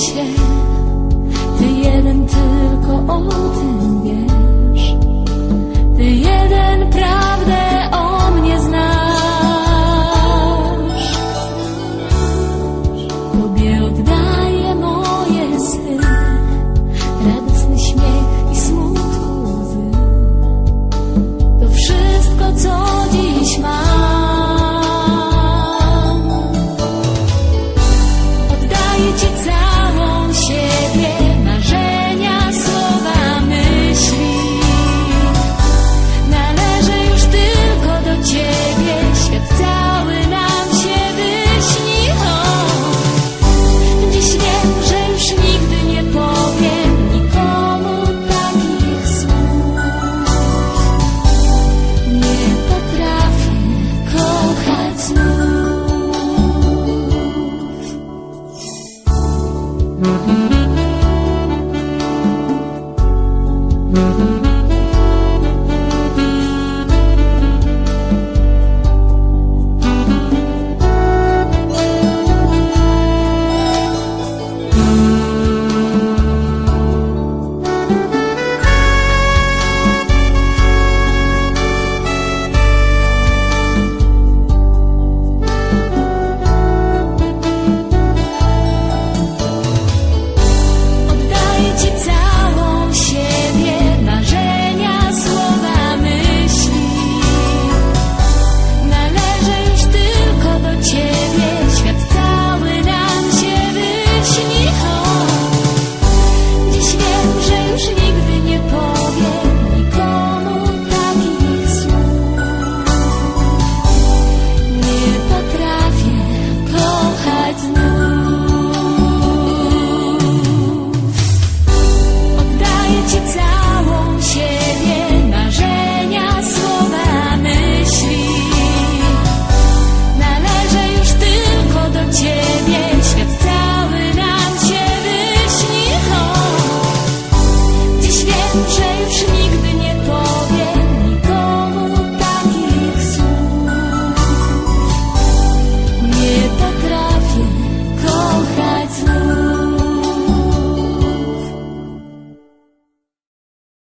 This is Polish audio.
się. Ty jeden tylko o tym wiesz. Ty jeden prawdę o mnie znasz. Tobie oddaję moje sny. Radosny śmiech i smutku łzy. To wszystko co Mm-hmm.